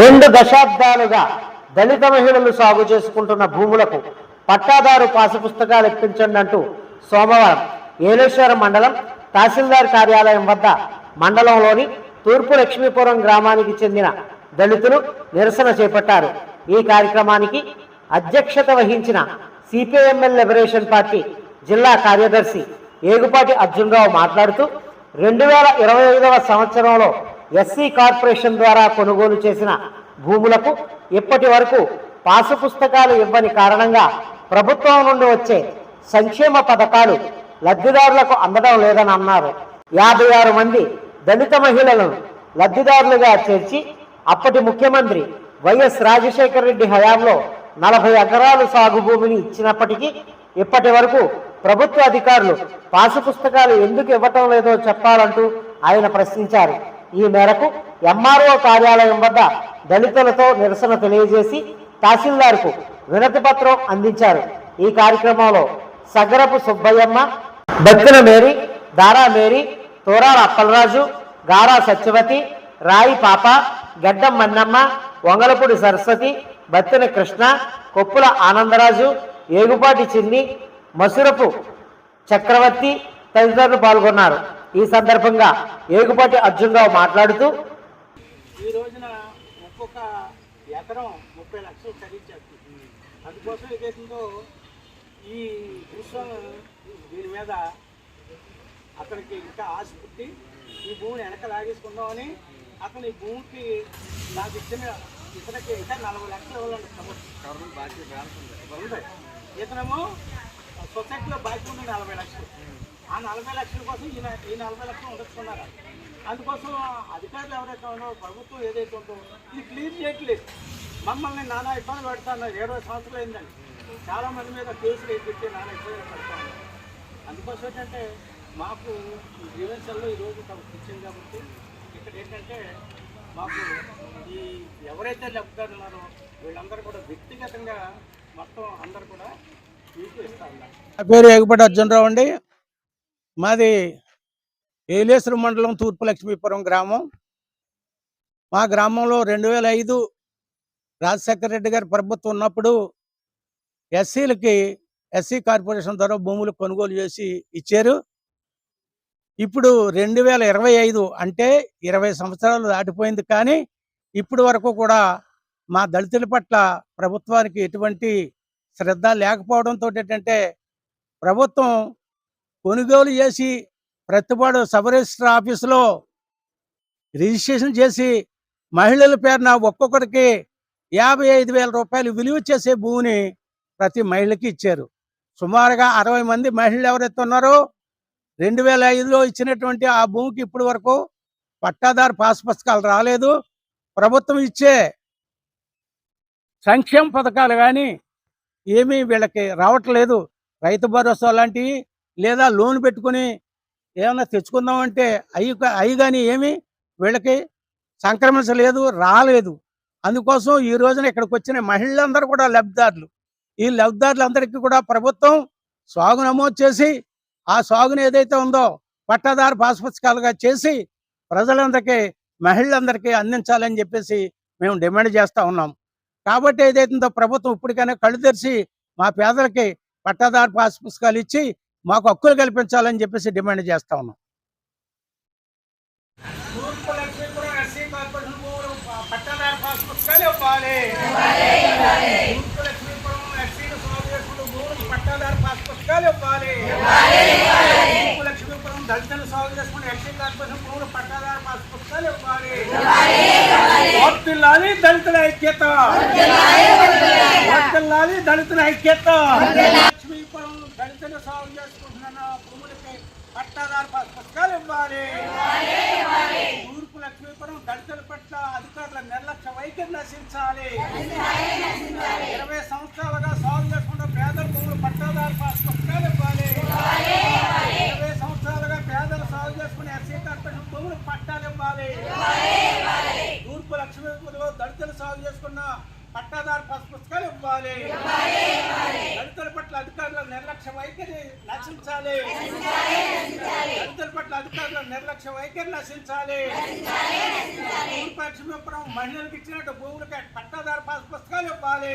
రెండు దశాబ్దాలుగా దళిత మహిళలు సాగు చేసుకుంటున్న భూములకు పట్టాదారు పాసు పుస్తకాలు ఇప్పించండి అంటూ సోమవారం ఏలేశ్వరం మండలం తహసీల్దార్ కార్యాలయం వద్ద మండలంలోని తూర్పు లక్ష్మీపురం గ్రామానికి చెందిన దళితులు నిరసన చేపట్టారు. ఈ కార్యక్రమానికి అధ్యక్షత వహించిన సిపిఐఎంఎల్ లిబరేషన్ పార్టీ జిల్లా కార్యదర్శి ఏగుపాటి అర్జునరావు మాట్లాడుతూ రెండు వేల ఇరవై ఐదవ సంవత్సరంలో ఎస్సీ కార్పొరేషన్ ద్వారా కొనుగోలు చేసిన భూములకు ఇప్పటి వరకు పాసు పుస్తకాలు ఇవ్వని కారణంగా ప్రభుత్వం నుండి వచ్చే సంక్షేమ పథకాలు లబ్ధిదారులకు అందడం లేదని అన్నారు. యాభై ఆరు మంది దళిత మహిళలను లబ్ధిదారులుగా చేర్చి అప్పటి ముఖ్యమంత్రి వైఎస్ రాజశేఖర రెడ్డి హయాంలో నలభై ఎకరాలు సాగు భూమిని ఇచ్చినప్పటికీ ఇప్పటి వరకు ప్రభుత్వ అధికారులు పాసు పుస్తకాలు ఎందుకు ఇవ్వటం లేదో చెప్పాలంటూ ఆయన ప్రశ్నించారు. ఈ మేరకు ఎంఆర్ఓ కార్యాలయం వద్ద దళితులతో నిరసన తెలియజేసి తహసీల్దార్కు వినతి పత్రం అందించారు. ఈ కార్యక్రమంలో సగరపు సుబ్బయ్యమ్మ బత్తిన మేరీ దారా మేరీ తోరాల అప్పలరాజు గారా సత్యవతి రాయి పాప గడ్డం మన్నమ్మ వంగలపూడి సరస్వతి బత్తిన కృష్ణ కొప్పుల ఆనందరాజు ఏగుపాటి చిన్ని మసురపు చక్రవర్తి తదితరులు పాల్గొన్నారు. ఈ సందర్భంగా ఏగుపాటి అర్జునరావు మాట్లాడుతూ ఈ రోజున ఒక్కొక్క ఎకరం ముప్పై లక్షలు ఖరీచేస్తుంది అందుకోసం ఉద్దేశంతో ఈ భూస్వామి దీని మీద అతనికి ఇంకా ఆశ పుట్టి ఈ భూమిని వెనక లాగేసుకుందామని అతను ఈ భూమికి నాకు ఇచ్చిన ఇతనికి ఇంకా నలభై లక్షలు ఇవ్వాలండి ప్రభుత్వం. ఉంది. ఇతనేమో సొసైటీలో బాకీ ఉంది నలభై లక్షలు. ఆ నలభై లక్షల కోసం ఈయన ఈ నలభై లక్షలు ఉండొచ్చుకున్నారు అందుకోసం అధికారులు ఎవరైతే ఉన్నారో ప్రభుత్వం ఏదైతే ఉందో ఇది క్లీన్ చేయట్లేదు. మమ్మల్ని నానా ఇబ్బంది పెడతాను ఇరవై సంవత్సరాలు అయిందండి. చాలా మంది మీద కేసులు పెట్టి నానా ఇబ్బంది పెడతాను అందుకోసం ఏంటంటే మాకు ఈ ఈరోజు తమకు ఇచ్చింది కాబట్టి ఇక్కడ ఏంటంటే మాకు ఈ ఎవరైతే లబ్ధిదారులు ఉన్నారో వీళ్ళందరూ కూడా వ్యక్తిగతంగా మొత్తం అందరూ కూడా మీకు నా పేరు ఎగుపటి అర్జునరావు అండి. మాది ఏలేశ్వరం మండలం తూర్పు లక్ష్మీపురం గ్రామం. మా గ్రామంలో రెండు వేల ఐదు రాజశేఖర రెడ్డి గారి ప్రభుత్వం ఉన్నప్పుడు ఎస్సీలకి ఎస్సీ కార్పొరేషన్ ద్వారా భూములు కొనుగోలు చేసి ఇచ్చారు. ఇప్పుడు రెండు వేల ఇరవై ఐదు అంటే ఇరవై సంవత్సరాలు దాటిపోయింది కానీ ఇప్పటి వరకు కూడా మా దళితుల పట్ల ప్రభుత్వానికి ఎటువంటి శ్రద్ధ లేకపోవడంతో ఏంటంటే ప్రభుత్వం కొనుగోలు చేసి ప్రతిపాడు సబ్ రిజిస్టర్ ఆఫీసులో రిజిస్ట్రేషన్ చేసి మహిళల పేరున ఒక్కొక్కరికి యాభై ఐదు వేల రూపాయలు విలువ చేసే భూమిని ప్రతి మహిళకి ఇచ్చారు. సుమారుగా అరవై మంది మహిళలు ఎవరైతే ఉన్నారో రెండు వేల ఐదులో ఇచ్చినటువంటి ఆ భూమికి ఇప్పటి వరకు పట్టాదారు పాస్ పుస్తకాలు రాలేదు. ప్రభుత్వం ఇచ్చే సంక్షేమ పథకాలు కానీ ఏమీ వీళ్ళకి రావట్లేదు. రైతు భరోసా లాంటివి లేదా లోన్ పెట్టుకుని ఏమైనా తెచ్చుకుందామంటే అవి అవి కానీ ఏమి వీళ్ళకి సంక్రమించలేదు రాలేదు. అందుకోసం ఈ రోజున ఇక్కడికి వచ్చిన మహిళలందరూ కూడా లబ్ధిదారులు ఈ లబ్ధిదారులందరికీ కూడా ప్రభుత్వం సాగు నమోదు చేసి ఆ సాగును ఏదైతే ఉందో పట్టాదారు పాస్ పుస్తకాలుగా చేసి ప్రజలందరికీ మహిళలందరికీ అందించాలని చెప్పేసి మేము డిమాండ్ చేస్తూ ఉన్నాం. కాబట్టి ఏదైతుందో ప్రభుత్వం ఇప్పటికైనా కళ్ళు తెరిచి మా పేదలకి పట్టాదారు పాస్ పుస్తకాలు ఇచ్చి మాకు హక్కులు కల్పించాలని చెప్పేసి డిమాండ్ చేస్తా ఉన్నాం. దళితులు సాగు చేసుకున్న ఎస్సీ కార్పొరేషన్ భూములు పట్టాదారు పాస్ పుస్తకాలు ఇవ్వాలి వర్ధిల్లాలి దళితుల ఐక్యత. దళితుల ఐక్యత లక్ష్మీపురం దళితులు సాగు ఉన్న భూములకి పట్టాదారు పాస్ పుస్తకాలు ఇవ్వాలి. తూర్పు లక్ష్మీపురం దళితుల పట్ల అధికారుల నిర్లక్ష్య వైఖరి నశించాలి. ఇరవై సంవత్సరాలుగా సాగు చేసుకున్న పేదల భూములు పట్టాదారు పుస్తకాలు ఇవ్వాలి. ఇరవై సంవత్సరాలుగా పేదలు సాగు చేసుకున్న ఎస్సీ కార్పొరేషన్ భూములు పట్టాలు ఇవ్వాలి. తూర్పు లక్ష్మీపురంలో దళితులు సాగు చేసుకున్న పట్టాదారు పాస్ పుస్తకాలు ఇవ్వాలి. దళితుల పట్ల అధికారుల నిర్లక్ష్య వైఖరి నశించాలి. దళితుల పట్ల అధికారుల నిర్లక్ష్య వైఖరి నశించాలి. తూర్పు లక్ష్మీపురం మహిళలకు ఇచ్చినట్టు భూములకి పట్టాదారు పాస్ పుస్తకాలు ఇవ్వాలి.